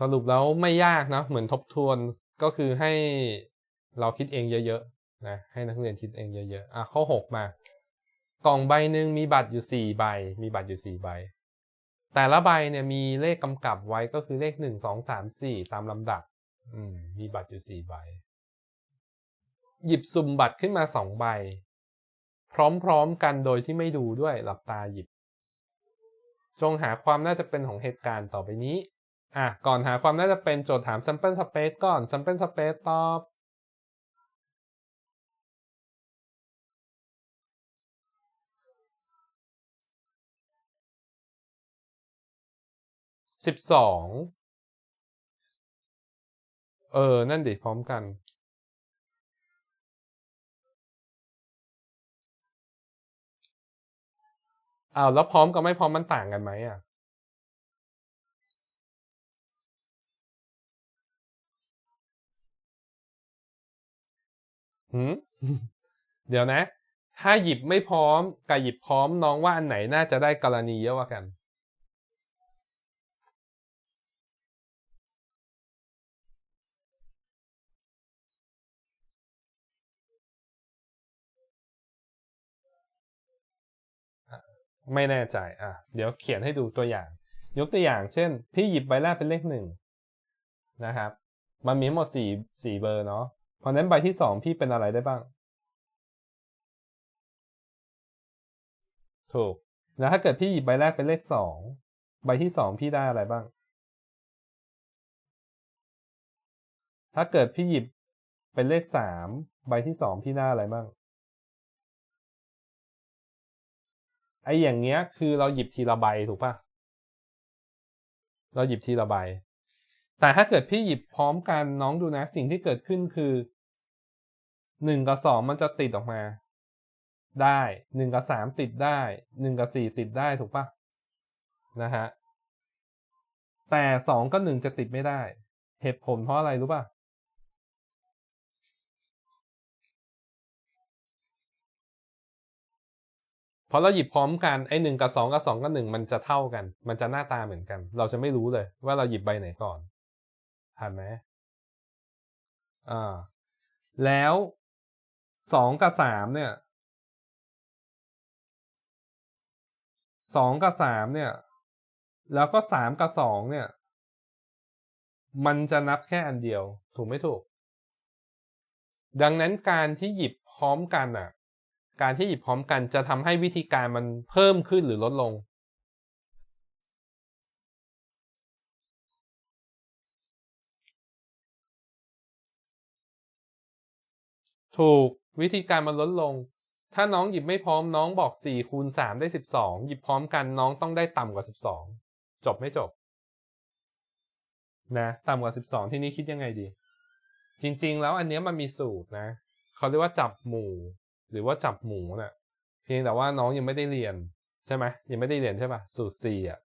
สรุปแล้วไม่ยากนะ เหมือนทบทวนก็คือให้เราคิดเองเยอะๆนะให้นักเรียนคิดเองเยอะๆอะข้อ 6 มา กล่องใบหนึ่งมีบัตรอยู่ 4 ใบ มีบัตรอยู่ 4 ใบ แต่ละใบเนี่ยมีเลขกำกับไว้ก็คือเลข 1 2 3 4 ตามลำดับอืมมีบัตรอยู่ 4 ใบ หยิบสุ่มบัตรขึ้นมา 2 ใบ พร้อมๆกันโดยที่ไม่ดูด้วยหลับตาหยิบ จงหาความน่าจะเป็นของเหตุการณ์ต่อไปนี้ อะก่อนหาความน่าจะเป็นโจทย์ถาม sample space ก่อน sample space ตอบสิบสองเออ นั่นดิพร้อมกันอ้าวแล้วพร้อมกับไม่พร้อมมันต่างกันไหมอะ เดี๋ยวนะ ถ้าหยิบไม่พร้อมกับหยิบพร้อมน้องว่าอันไหนน่าจะได้กรณีเยอะกว่ากัน ไม่แน่ใจ อะ เดี๋ยวเขียนให้ดูตัวอย่าง ยกตัวอย่าง เช่น พี่หยิบใบแรกเป็นเลขหนึ่งนะครับ มันมีทั้งหมดสี่สี่เบอร์เนาะ เพราะนั้นใบที่สองพี่เป็นอะไรได้บ้าง ถูก แล้วถ้าเกิดพี่หยิบใบแรกเป็นเลขสองใบที่สองพี่ได้อะไรบ้าง ถ้าเกิดพี่หยิบเป็นเลขสามใบที่สองพี่ได้อะไรบ้างไอ้อย่างเงี้ยคือเราหยิบทีละใบถูกปะเราหยิบทีละใบ แต่ถ้าเกิดพี่หยิบพร้อมกันน้องดูนะ สิ่งที่เกิดขึ้นคือหนึ่งกับสองมันจะติดออกมา ได้หนึ่งกับสามติดได้หนึ่งกับสี่ติดได้ถูกปะนะฮะแต่สองกับหนึ่งจะติดไม่ได้ เหตุผลเพราะอะไรรู้ปะเพราะเราหยิบพร้อมกันไอ้หนึ่งกับสองกับสองกับหนึ่งมันจะเท่ากัน มันจะหน้าตาเหมือนกัน เราจะไม่รู้เลยว่าเราหยิบใบไหนก่อน ทันไหมอ่าแล้วสองกับสามเนี่ยสองกับสามเนี่ย แล้วก็สามกับสองเนี่ย มันจะนับแค่อันเดียว ถูกไม่ถูก ดังนั้นการที่หยิบพร้อมกันอะ การที่หยิบพร้อมกันจะทำให้วิธีการมันเพิ่มขึ้นหรือลดลง ถูกวิธีการมันลดลง ถ้าน้องหยิบไม่พร้อมน้องบอก4คูณ3ได้ 12 หยิบพร้อมกันน้องต้องได้ต่ำกว่า 12 จบไม่จบ นะต่ำกว่า 12 ที่นี้คิดยังไงดี จริง ๆ แล้วอันเนี้ยมันมีสูตรนะเขาเรียกว่าจับหมู่ หรือว่าจับหมูนะ่ะเพียงแต่ว่าน้องยังไม่ได้เรียน ใช่ไหมยังไม่ได้เรียนใช่ปะสูตร C อะ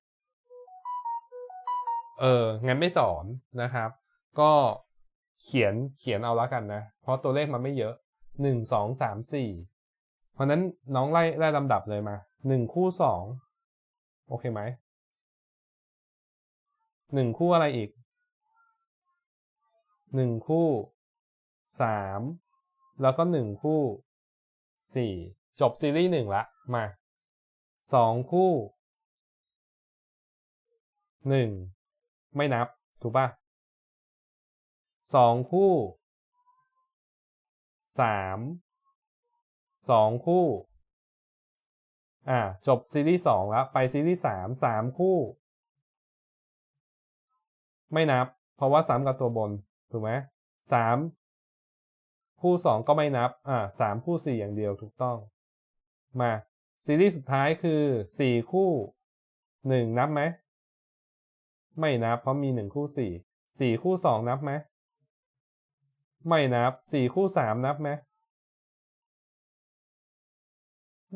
เอองั้นไม่สอนนะครับ ก็ เขียนเขียนเอาละกันนะ เพราะตัวเลขมันไม่เยอะหนึ่งสองสามสี่เพราะนั้นน้องไล่ไล่ลำดับเลยมาหนึ่งคู่สองโอเคไหมหนึ่งคู่อะไรอีกหนึ่งคู่สามแล้วก็หนึ่งคู่สี่จบซีรีส์หนึ่งละมาสองคู่หนึ่งไม่นับ ถูกปะ สองคู่สามสองคู่อ่าจบซีรีส์สองแล้ว ไปซีรีส์สามสามคู่ ไม่นับ เพราะว่าสามกับตัวบน ถูกไหมสามคู่สองก็ไม่นับอ่าสามคู่สี่อย่างเดียวถูกต้อง มาซีรีส์สุดท้ายคือสี่คู่หนึ่งนับไหมไม่นับ เพราะมีหนึ่งคู่สี่สี่คู่สองนับไหม ไม่นับสี่คู่สามนับไหม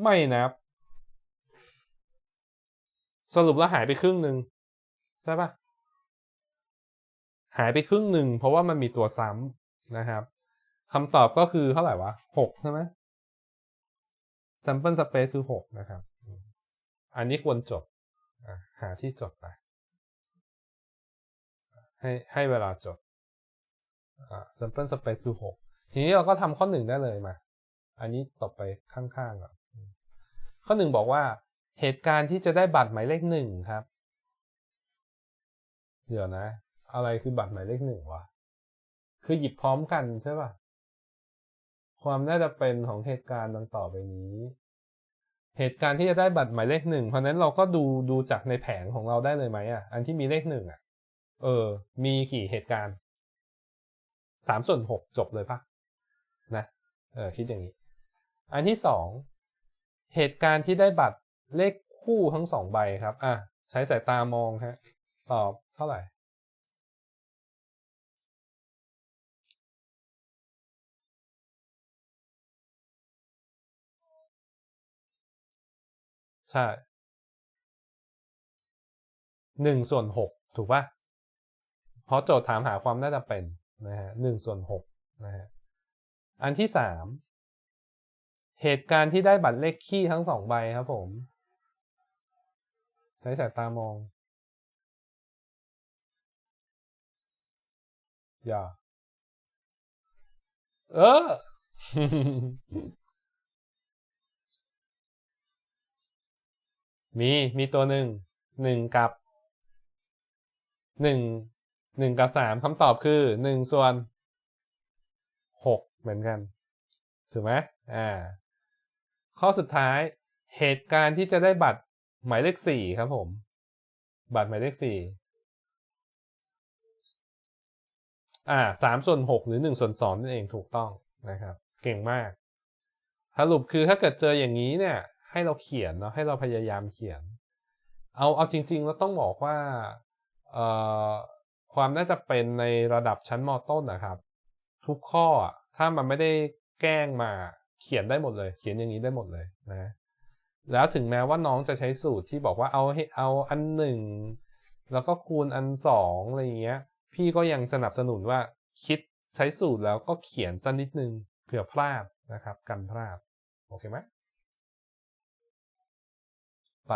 ไม่นับ สรุปแล้วหายไปครึ่งหนึ่งใช่ปะหายไปครึ่งหนึ่งเพราะว่ามันมีตัวซ้ำนะครับคำตอบก็คือเท่าไหร่วะหกใช่ไหม sample space คือหกนะครับ อันนี้ควรจดหาที่จดไป ให้ให้เวลาจด sample space คือหกทีนี้เราก็ทำข้อหนึ่งได้เลยมา อันนี้ต่อไปข้างๆก่อนข้อหนึ่งบอกว่าเหตุการณ์ที่จะได้บัตรหมายเลขหนึ่งครับ เดี๋ยวนะ อะไรคือบัตรหมายเลขหนึ่งวะ คือหยิบพร้อมกันใช่ป่ะ ความน่าจะเป็นของเหตุการณ์ดังต่อไปนี้ เหตุการณ์ที่จะได้บัตรหมายเลขหนึ่ง เพราะนั้นเราก็ดูดูจากในแผงของเราได้เลยไหมอะ อันที่มีเลขหนึ่งอะ เออ มีกี่เหตุการณ์ สามส่วนหกจบเลยปะนะเออคิดอย่างนี้ อันที่สองเหตุการณ์ที่ได้บัตรเลขคู่ทั้งสองใบครับ อะ ใช้สายตามองฮะตอบเท่าไหร่ใช่หนึ่งส่วนหกถูกปะเพราะโจทย์ถามหาความน่าจะเป็น นะฮะหนึ่งส่วนหกนะฮะอันที่สามเหตุการณ์ที่ได้บัตรเลขคี่ทั้งสองใบครับผม ใช้สายตามอง อย่า เออ มี มีตัวหนึ่ง หนึ่งกับ หนึ่ง หนึ่งกับสามคำตอบคือหนึ่งส่วนหกเหมือนกันถูกไหมอ่า ข้อสุดท้ายเหตุการณ์ที่จะได้บัตรหมายเลขสี่ครับผม บัตรหมายเลขสี่อ่าสามส่วนหกหรือหนึ่งส่วนสองนั่นเองถูกต้องนะครับ เก่งมากสรุปคือถ้าเกิดเจออย่างนี้เนี่ย ให้เราเขียนเนาะให้เราพยายามเขียน เอาเอาจริง ๆ แล้วต้องบอกว่าเอ่อ ความน่าจะเป็นในระดับชั้นมต้นนะครับ ทุกข้อถ้ามันไม่ได้แกล้งมาเขียนได้หมดเลย เขียนอย่างนี้ได้หมดเลยนะแล้วถึงแม้ว่าน้องจะใช้สูตรที่บอกว่าเอาให้เอาอันหนึ่งแล้วก็คูณอันสองอะไรอย่างเงี้ย พี่ก็ยังสนับสนุนว่าคิดใช้สูตรแล้วก็เขียนสักนิดนึงเผื่อพลาดนะครับ กันพลาดโอเคไหมไป